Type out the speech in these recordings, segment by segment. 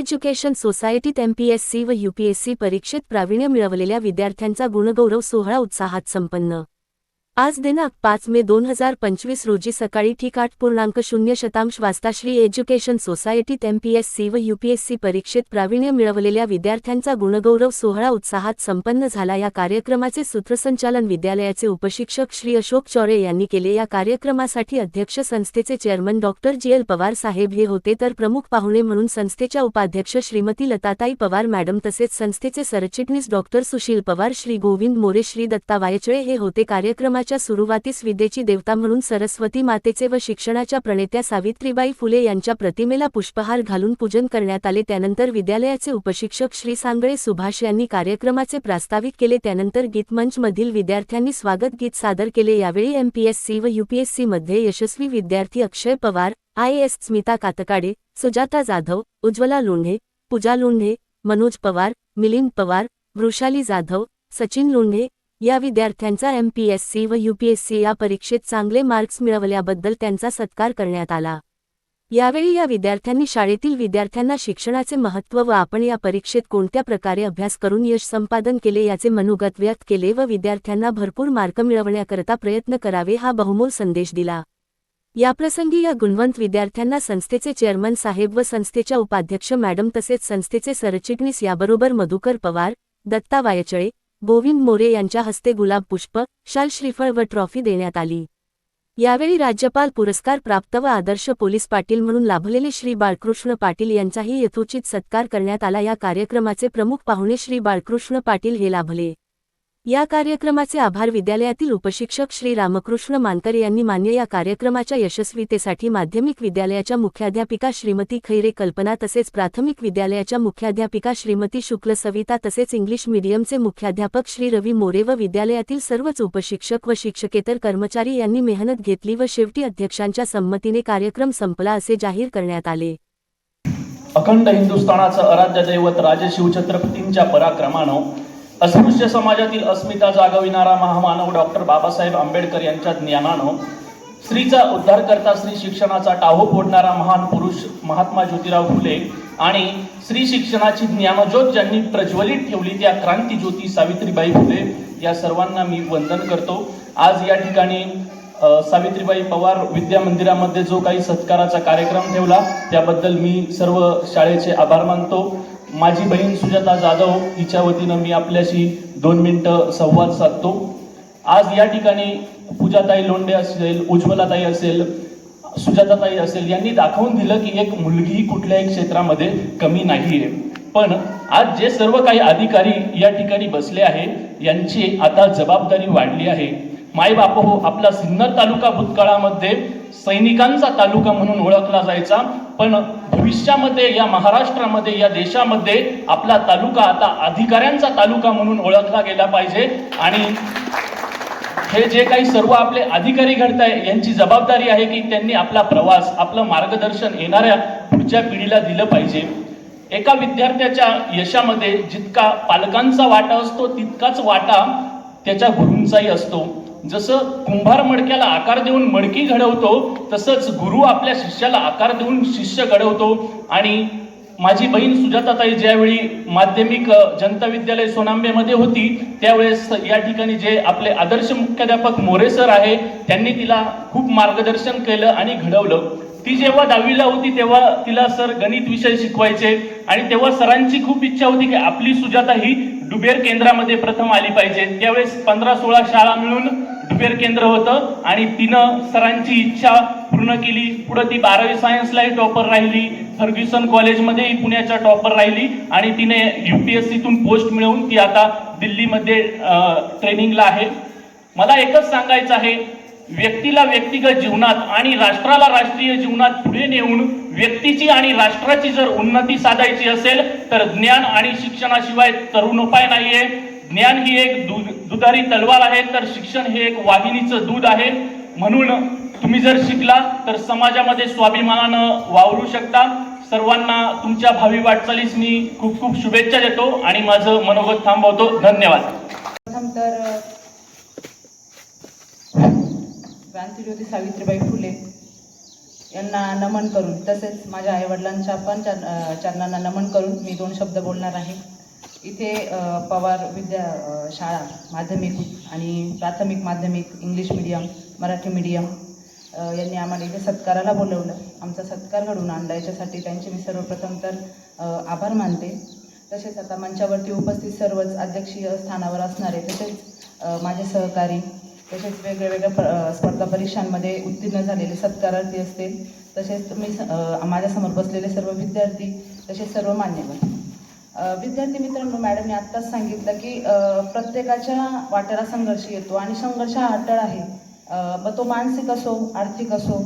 Education सोसायटीत MPSC व UPSC परीक्षेत प्रावीण्य मिळवलेल्या विद्यार्थ्यांचा गुणगौरव सोहळा उत्साहात संपन्न. आज दिनांक पाच मे दोन हजार पंचवीस रोजी सकाळी ठीक आठ पूर्णांक शून्य शतांश वाजता श्री एज्युकेशन सोसायटीत एमपीएससी व यूपीएससी परीक्षेत प्रावीण्य मिळवलेल्या विद्यार्थ्यांचा गुणगौरव सोहळा उत्साहात संपन्न झाला. या कार्यक्रमाचे सूत्रसंचालन विद्यालयाचे उपशिक्षक श्री अशोक चौरे यांनी केले. या कार्यक्रमासाठी अध्यक्ष संस्थेचे chairman doctor G L Pawar साहेब हे होते तर प्रमुख पाहुणे म्हणून संस्थेच्या उपाध्यक्ष श्रीमती लताताई पवार मॅडम तसेच संस्थेचे सरचिटणीस डॉक्टर सुशील पवार श्री गोविंद मोरे श्री दत्ता वायचळे हे होते. कार्यक्रमा कार्यक्रमाच्या सुरुवातीस विद्येची देवता म्हणून सरस्वती मातेचे व शिक्षणाच्या प्रणेत्या सावित्रीबाई फुले यांच्या प्रतिमेला पुष्पहार घालून पूजन करण्यात आले. त्यानंतर विद्यालयाचे उपशिक्षक श्री सांगळे सुभाष यांनी कार्यक्रमाचे प्रास्ताविक केले. त्यानंतर गीतमंचमधील विद्यार्थ्यांनी स्वागत गीत सादर केले. यावेळी एमपीएससी व यूपीएससीमध्ये यशस्वी विद्यार्थी अक्षय पवार आय एस स्मिता कातकाडे सुजाता जाधव उज्ज्वला लोंढे पूजा लोंढे मनोज पवार मिलिंद पवार वृषाली जाधव सचिन लोंढे या विद्यार्थ्यांचा एमपीएससी व यूपीएससी या परीक्षेत चांगले मार्क्स मिळवल्याबद्दल त्यांचा सत्कार करण्यात आला. यावेळी या विद्यार्थ्यांनी शाळेतील विद्यार्थ्यांना शिक्षणाचे महत्त्व व आपण या परीक्षेत कोणत्या प्रकारे अभ्यास करून यश संपादन केले याचे मनोगत व्यक्त केले व विद्यार्थ्यांना भरपूर मार्क मिळवण्याकरता प्रयत्न करावे हा बहुमोल संदेश दिला. याप्रसंगी या गुणवंत विद्यार्थ्यांना संस्थेचे चेअरमन साहेब व संस्थेच्या उपाध्यक्ष मॅडम तसेच संस्थेचे सरचिटणीस याबरोबर मधुकर पवार दत्ता वायचळे गोविंद मोरे यांच्या हस्ते गुलाब पुष्प शाल श्रीफळ व ट्रॉफी देण्यात आली. यावेळी राज्यपाल पुरस्कार प्राप्त व आदर्श पोलीस पाटील म्हणून लाभलेले श्री बाळकृष्ण पाटील यांचाही यथोचित सत्कार करण्यात आला. या कार्यक्रमाचे प्रमुख पाहुणे श्री बाळकृष्ण पाटील हे लाभले. या कार्यक्रमाचे आभार विद्यालयातील उपशिक्षक श्री रामकृष्ण मानकर यांनी मान्य या कार्यक्रमाच्या यशस्वीतेसाठी माध्यमिक विद्यालयाच्या मुख्याध्यापिका श्रीमती खैरे कल्पना तसेच प्राथमिक विद्यालयाच्या मुख्याध्यापिका श्रीमती शुक्ल सविता तसेच इंग्लिश मीडियमचे मुख्याध्यापक श्री रवी मोरे व विद्यालयातील सर्वच उपशिक्षक व शिक्षकेतर कर्मचारी यांनी मेहनत घेतली व शेवटी अध्यक्षांच्या संमतीने कार्यक्रम संपला असे जाहीर करण्यात आले. अखंड हिंदुस्थानाचं आराध्य दैवत राजे शिवछत्रपतींच्या पराक्रमानं अस्पृश्य समाजातील अस्मिता जागविणारा महामानव डॉक्टर बाबासाहेब आंबेडकर यांच्या ज्ञानानं स्त्रीचा उद्धार करता स्त्री शिक्षणाचा टाहो फोडणारा महान पुरुष महात्मा ज्योतिराव फुले आणि स्त्री शिक्षणाची ज्ञानज्योत ज्यांनी प्रज्वलित ठेवली त्या क्रांती ज्योती सावित्रीबाई फुले या सर्वांना मी वंदन करतो. आज या ठिकाणी सावित्रीबाई पवार विद्या मंदिरामध्ये जो काही सत्काराचा कार्यक्रम ठेवला त्याबद्दल मी सर्व शाळेचे आभार मानतो. माझी बहीण सुजाता जाधव हिच्या वतीनं मी आपल्याशी दोन मिनटं संवाद साधतो. आज या ठिकाणी पूजाताई लोंडे असेल उज्ज्वलाताई असेल सुजाताताई असेल यांनी दाखवून दिलं की एक मुलगी कुठल्याही क्षेत्रामध्ये कमी नाही आहे पण आज जे सर्व काही अधिकारी या ठिकाणी बसले आहे यांची आता जबाबदारी वाढली आहे. माय बाप हो आपला सिन्नर तालुका भूतकाळामध्ये सैनिकांचा तालुका म्हणून ओळखला जायचा. पण भविष्यामध्ये या महाराष्ट्रामध्ये या देशामध्ये आपला तालुका आता अधिकाऱ्यांचा तालुका म्हणून ओळखला गेला पाहिजे. आणि हे जे काही सर्व आपले अधिकारी घडताय यांची जबाबदारी आहे की त्यांनी आपला प्रवास आपलं मार्गदर्शन येणाऱ्या पुढच्या पिढीला दिलं पाहिजे. एका विद्यार्थ्याच्या यशामध्ये जितका पालकांचा वाटा असतो तितकाच वाटा त्याच्या गुरूंचाही असतो. जसं कुंभार मडक्याला आकार देऊन मडकी घडवतो तसंच गुरु आपल्या शिष्याला आकार देऊन शिष्य घडवतो. आणि माझी बहीण सुजाताताई ज्यावेळी माध्यमिक जनता विद्यालय सोनांबेमध्ये होती त्यावेळेस या ठिकाणी जे आपले आदर्श मुख्याध्यापक मोरे सर आहे त्यांनी तिला खूप मार्गदर्शन केलं आणि घडवलं. ती जेव्हा दहावीला होती तेव्हा तिला सर गणित विषय शिकवायचे आणि तेव्हा सरांची खूप इच्छा होती की आपली सुजाता ही डुबेर केंद्रामध्ये प्रथम आली पाहिजे. त्यावेळेस पंधरा सोळा शाळा मिळून रिपेअर केंद्र होतं आणि तिनं सरांची इच्छा पूर्ण केली. पुढे ती बारावी सायन्सलाही टॉपर राहिली. फर्ग्युसन कॉलेजमध्येही पुण्याच्या टॉपर राहिली आणि तिने युपीएससीतून पोस्ट मिळवून ती आता दिल्लीमध्ये ट्रेनिंगला आहे. मला एकच सांगायचं आहे व्यक्तीला व्यक्तिगत जीवनात आणि राष्ट्राला राष्ट्रीय जीवनात पुढे नेऊन व्यक्तीची आणि राष्ट्राची जर उन्नती साधायची असेल तर ज्ञान आणि शिक्षणाशिवाय तरुण उपाय नाहीये. ज्ञान ही एक दूध दुधारी तलवार आहे तर शिक्षण हे एक वाहिनीचं दूध आहे. म्हणून तुम्ही जर शिकला तर समाजामध्ये स्वाभिमानानं वावरू शकता. सर्वांना तुमच्या भावी वाटचालीस मी खूप खूप शुभेच्छा देतो आणि माझं मनोगत थांबवतो. धन्यवाद. प्रथम तर क्रांतीज्योती सावित्रीबाई फुले यांना नमन करून तसेच माझ्या आईवडिलांच्या पण चरणांना नमन करून मी दोन शब्द बोलणार आहे. इथे पवार विद्या शाळा माध्यमिक आणि प्राथमिक माध्यमिक इंग्लिश मिडियम मराठी मिडियम यांनी आम्हाला इथे सत्काराला बोलवलं. आमचा सत्कार घडवून आणला. याच्यासाठी त्यांचे मी सर्वप्रथम तर आभार मानते. तसेच आता मंचावरती उपस्थित सर्वच अध्यक्षीय स्थानावर असणारे तसेच माझे सहकारी तसेच वेगवेगळ्या प स्पर्धा परीक्षांमध्ये उत्तीर्ण झालेले सत्कारार्थी असतील तसेच तुम्ही स- माझ्यासमोर बसलेले सर्व विद्यार्थी तसेच सर्व मान्यवर. विद्यार्थी मित्रांनो मॅडमने आत्ताच सांगितलं की प्रत्येकाच्या वाट्याला संघर्ष येतो आणि संघर्ष हा अटळ आहे. मग तो मानसिक असो आर्थिक असो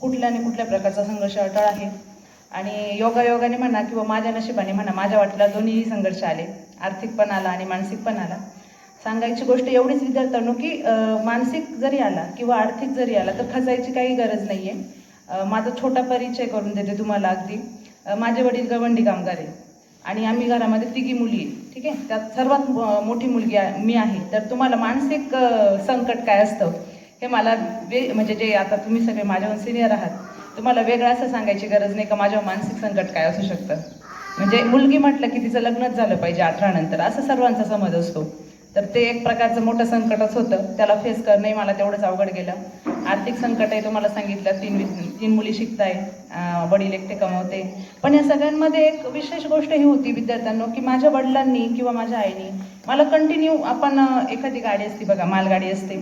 कुठल्या आणि कुठल्या प्रकारचा संघर्ष अटळ आहे. आणि योगायोगाने म्हणा किंवा माझ्या नशिबाने म्हणा माझ्या वाटेला दोन्हीही संघर्ष आले. आर्थिक पण आला आणि मानसिक पण आला. सांगायची गोष्ट एवढीच विद्यार्थ्यांनो की मानसिक जरी आला किंवा आर्थिक जरी आला तर खचायची काही गरज नाही आहे माझा छोटा परिचय करून देते तुम्हाला अगदी. माझे वडील गवंडी कामगार आहे आणि आम्ही घरामध्ये तिघी मुली आहे ठीक आहे? त्यात सर्वात मोठी मुलगी आहे- मी आहे. तर तुम्हाला मानसिक संकट काय असतं हे मला वे म्हणजे जे आता तुम्ही सगळे माझ्याहून सिनियर आहात तुम्हाला वेगळं असं सांगायची गरज नाही का माझ्यावर मानसिक संकट काय असू शकतं? म्हणजे मुलगी म्हटलं की तिचं लग्नच झालं पाहिजे अठरा नंतर असं सर्वांचा समज असतो. तर ते एक प्रकारचं मोठं संकटच होतं. त्याला फेस करणंही मला तेवढंच अवघड गेलं. आर्थिक संकट आहे तुम्हाला सांगितलं तीन तीन मुली शिकताय वडील एकटे कमवते. पण या सगळ्यांमध्ये एक विशेष गोष्ट ही होती विद्यार्थ्यांनो की माझ्या वडिलांनी किंवा माझ्या आईनी मला कंटिन्यू आपण एखादी गाडी असते बघा मालगाडी असते.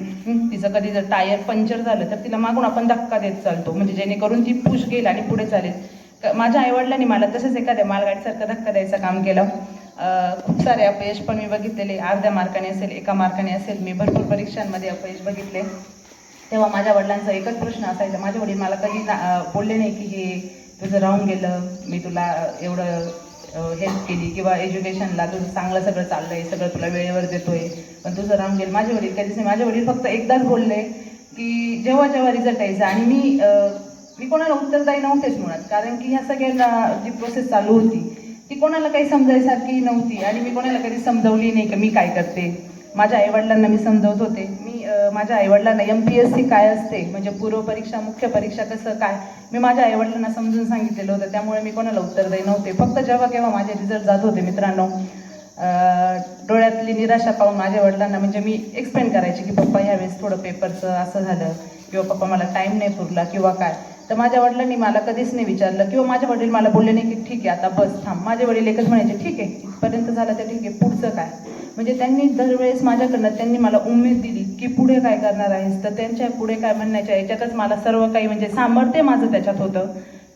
तिचं कधी जर टायर पंक्चर झालं तर तिला मागून आपण धक्का देत चालतो. म्हणजे जेणेकरून ती पुश घेईल आणि पुढे चालेल. माझ्या आईवडिलांनी मला तसंच एखाद्या मालगाडीसारखं धक्का द्यायचं काम केलं. खूप सारे अपयश पण मी बघितलेले. अर्ध्या मार्काने असेल एका मार्काने असेल. मी भरपूर परीक्षांमध्ये अपयश बघितले. तेव्हा माझ्या वडिलांचा एकच प्रश्न असायचा. माझे वडील मला कधी ना- बोलले नाही की हे तुझं राहून गेलं. मी तुला एवढं हेल्प केली किंवा एज्युकेशनला तुझं चांगलं सगळं चाललंय सगळं तुला वेळेवर देतोय पण तुझं राहून गेलं. माझे वडील कधीच नाही. माझे वडील फक्त एकदाच बोलले की जेव्हा जेव्हा रिझल्ट यायचा. आणि मी मी कोणाला उत्तरदायी नव्हतेच मुळात कारण की ह्या सगळ्यांना जी प्रोसेस चालू होती ती कोणाला काही समजायसारखी नव्हती. आणि मी कोणाला कधी समजवली नाही की मी काय करते. माझ्या आईवडिलांना मी समजवत होते. मी माझ्या आईवडिलांना एम पी एस सी काय असते म्हणजे पूर्व परीक्षा मुख्य परीक्षा कसं काय मी माझ्या आईवडिलांना समजून सांगितलेलं होतं. त्यामुळे मी कोणाला उत्तर दे नव्हते. फक्त जेव्हा केव्हा माझे रिझल्ट जात होते मित्रांनो डोळ्यातली निराशा पाहून माझ्या वडिलांना म्हणजे मी एक्सप्लेन करायचे की पप्पा ह्यावेळेस थोडं पेपरचं असं झालं किंवा पप्पा मला टाईम नाही पुरला किंवा काय. तर माझ्या वडिलांनी मला कधीच नाही विचारलं किंवा माझे वडील मला बोलले नाही की ठीक आहे आता बस थांब. माझे वडील एकच म्हणायचे ठीक आहे इथपर्यंत झालं तर ठीक आहे पुढचं काय? म्हणजे त्यांनी दरवेळेस माझ्याकडनं त्यांनी मला उमेद दिली की पुढे काय करणार आहेस? तर त्यांच्या पुढे काय म्हणण्याच्या याच्यातच मला सर्व काही म्हणजे सामर्थ्य माझं त्याच्यात होतं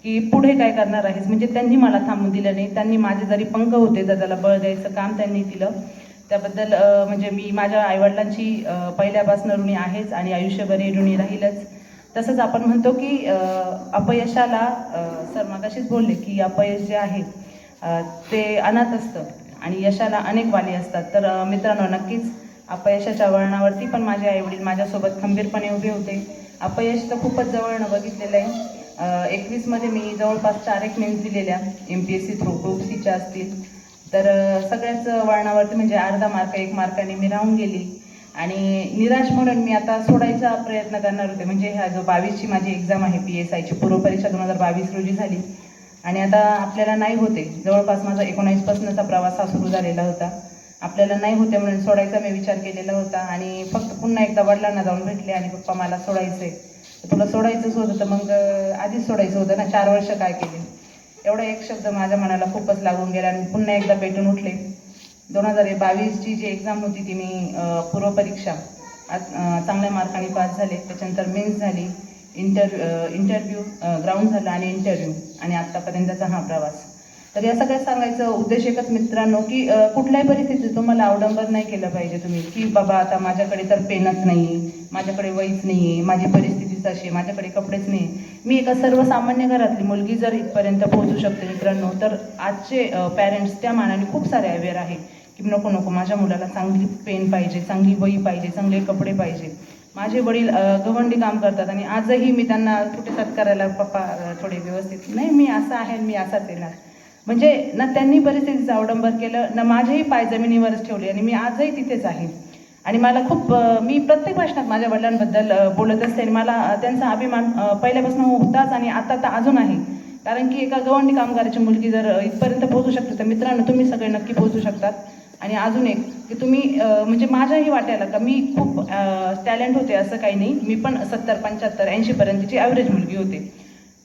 की पुढे काय करणार आहेस? म्हणजे त्यांनी मला थांबून दिलं नाही. त्यांनी माझे जरी पंख होते तर त्याला बळ द्यायचं काम त्यांनी दिलं त्याबद्दल म्हणजे मी माझ्या आईवडिलांची पहिल्यापासून ऋणी आहेच आणि आयुष्यभर ऋणी राहीलच. तसंच आपण म्हणतो की अपयशाला सर मागाशीच बोलले की अपयश जे आहे ते अनाथ असतं. आणि यशाला अनेक वाली असतात. तर मित्रांनो नक्कीच अपयशाच्या वळणावरती पण माझे आईवडील माझ्यासोबत खंबीरपणे उभे होते. अपयश तर खूपच जवळनं बघितलेलं आहे. एकवीसमध्ये मी जवळपास चार एक मेन्स दिलेल्या M P S C through group सीच्या असतील. तर सगळ्याच वळणावरती म्हणजे अर्धा मार्क एक मार्काने मी राहून गेली. आणि निराश म्हणून मी आता सोडायचा प्रयत्न करणार होते. म्हणजे ह्या जो बावीसची माझी एक्झाम आहे पी एस आयची पूर्वपरीक्षा दोन हजार बावीस रोजी झाली. आणि आता आपल्याला नाही होते. जवळपास माझा एकोणावीसपासूनचा प्रवास हा सुरू झालेला होता. आपल्याला नाही होते म्हणून सोडायचा मी विचार केलेला होता आणि फक्त पुन्हा एकदा वडिलांना जाऊन भेटले आणि पप्पा मला सोडायचं. तर तुला सोडायचंच होतं तर मग आधीच सोडायचं होतं ना चार वर्ष काय केले. एवढा एक शब्द माझ्या मनाला खूपच लागून गेला आणि पुन्हा एकदा पेटून उठले. दोन हजार बावीसची जी एक्झाम होती ती मी पूर्वपरीक्षा आत- चांगल्या मार्काने पास झाले. त्याच्यानंतर मेन्स झाली. इंटर इंटरव्ह्यू ग्राउंड झाला आणि इंटरव्ह्यू आणि आत्तापर्यंतचा हा प्रवास. तर या सगळ्यात सांगायचं उद्देश एकच मित्रांनो की कुठल्याही परिस्थितीत तुम्हाला अवडंबर नाही केलं पाहिजे तुम्ही की बाबा आता माझ्याकडे तर पेनच नाही माझ्याकडे वहीच नाही माझी परिस्थितीच अशी आहे माझ्याकडे कपडेच नाही मी एका सर्वसामान्य घरातली मुलगी जर इथपर्यंत पोहोचू शकते मित्रांनो तर आजचे पॅरेंट्स त्या मानाने खूप सारे अवेअर आहे की नको नको माझ्या मुलाला चांगली पेन पाहिजे चांगली वही पाहिजे चांगले कपडे पाहिजे. माझे वडील गवंडी काम करतात आणि आजही मी त्यांना कुठे सत्कारायला पप्पा थोडे व्यवस्थित नाही मी असं आहे मी असाच येणार. म्हणजे ना त्यांनी परिस्थितीचं अवडंबर केलं ना माझेही पाय जमिनीवरच ठेवले आणि मी आजही तिथेच आहे. आणि मला खूप मी प्रत्येक भाषणात माझ्या वडिलांबद्दल बोलत असते आणि मला त्यांचा अभिमान पहिल्यापासून होताच आणि आता तर अजून आहे. कारण की एका गवंडी कामगाराची मुलगी जर इथपर्यंत पोहोचू शकते तर मित्रांनो तुम्ही सगळे नक्की पोहोचू शकतात. आणि अजून एक की तुम्ही म्हणजे माझ्याही वाट्याला का मी खूप टॅलेंट होते असं काही नाही. मी पण सत्तर पंच्याहत्तर ऐंशीपर्यंतची ॲव्हरेज मुलगी होते.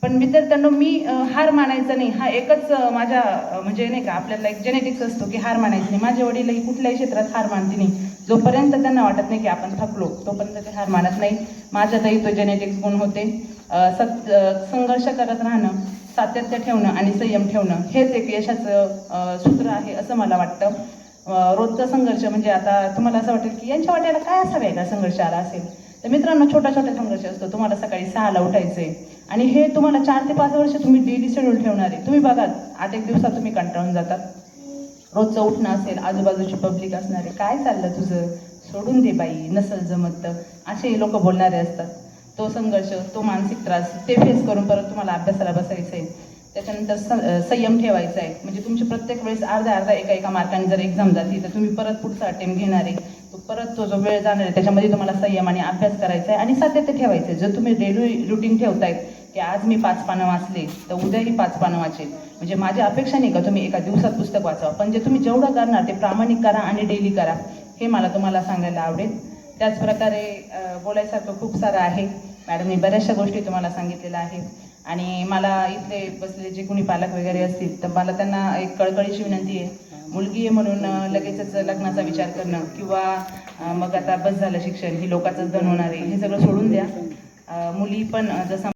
पण विद्यार्थ्यांना मी हार मानायचा नाही. हा एकच माझ्या म्हणजे नाही का आपल्याला एक जेनेटिक्स असतो की हार मानायचं नाही. माझे वडीलही कुठल्याही क्षेत्रात हार मानते नाही. जोपर्यंत त्यांना वाटत नाही की आपण थकलो तोपर्यंत ते हार मानत नाही. माझ्यातही तो जेनेटिक्स गुण होते. सत संघर्ष करत राहणं सातत्य ठेवणं आणि संयम ठेवणं हेच एक यशाचं सूत्र आहे असं मला वाटतं. रोजचा संघर्ष म्हणजे आता तुम्हाला असं वाटेल की यांच्या वाट्याला काय असा वेगळा संघर्ष आला असेल? तर मित्रांनो छोटा छोटा संघर्ष असतो. तुम्हाला सकाळी सहाला उठायचंय. आणि हे तुम्हाला चार ते पाच वर्ष तुम्ही डेली शेड्यूल ठेवणार. आहे तुम्ही बघा आठ एक दिवसात तुम्ही कंटाळून जातात. रोजचं उठणं असेल आजूबाजूची पब्लिक असणारे काय चाललं तुझं? सोडून दे बाई नसल जमत तर. असे लोक बोलणारे असतात. तो संघर्ष तो मानसिक त्रास ते फेस करून परत तुम्हाला अभ्यासाला बसायचं आहे त्याच्यानंतर स संयम ठेवायचा आहे. म्हणजे तुमची प्रत्येक वेळेस अर्धा अर्धा एका एका मार्काने जर एक्झाम जाती तर तुम्ही परत पुढचा अटेम्प्ट घेणार आहे. तो परत तो जो वेळ जाणार आहे त्याच्यामध्ये तुम्हाला संयम आणि अभ्यास करायचा आहे आणि सातत्य ठेवायचं आहे. जर तुम्ही डेली रुटीन ठेवतायत की आज मी पाच पानं वाचले तर उद्याही पाच पानं वाचेल. म्हणजे माझी अपेक्षा नाही का तुम्ही एका दिवसात पुस्तक वाचावं. पण जे तुम्ही जेवढं करणार ते प्रामाणिक करा आणि डेली करा. हे मला तुम्हाला सांगायला आवडेल. त्याचप्रकारे बोलायसारखं खूप सारं आहे. मॅडमनी बऱ्याचशा गोष्टी तुम्हाला सांगितलेल्या आहेत. आणि मला इथले बसलेले जे कोणी पालक वगैरे असतील तर मला त्यांना एक कळकळीची विनंती आहे. मुलगी आहे म्हणून लगेचच लग्नाचा विचार करणं किंवा मग आता बस झालं शिक्षण ही लोकांचंच धन होणार आहे हे सगळं सोडून द्या. मुली पण जसं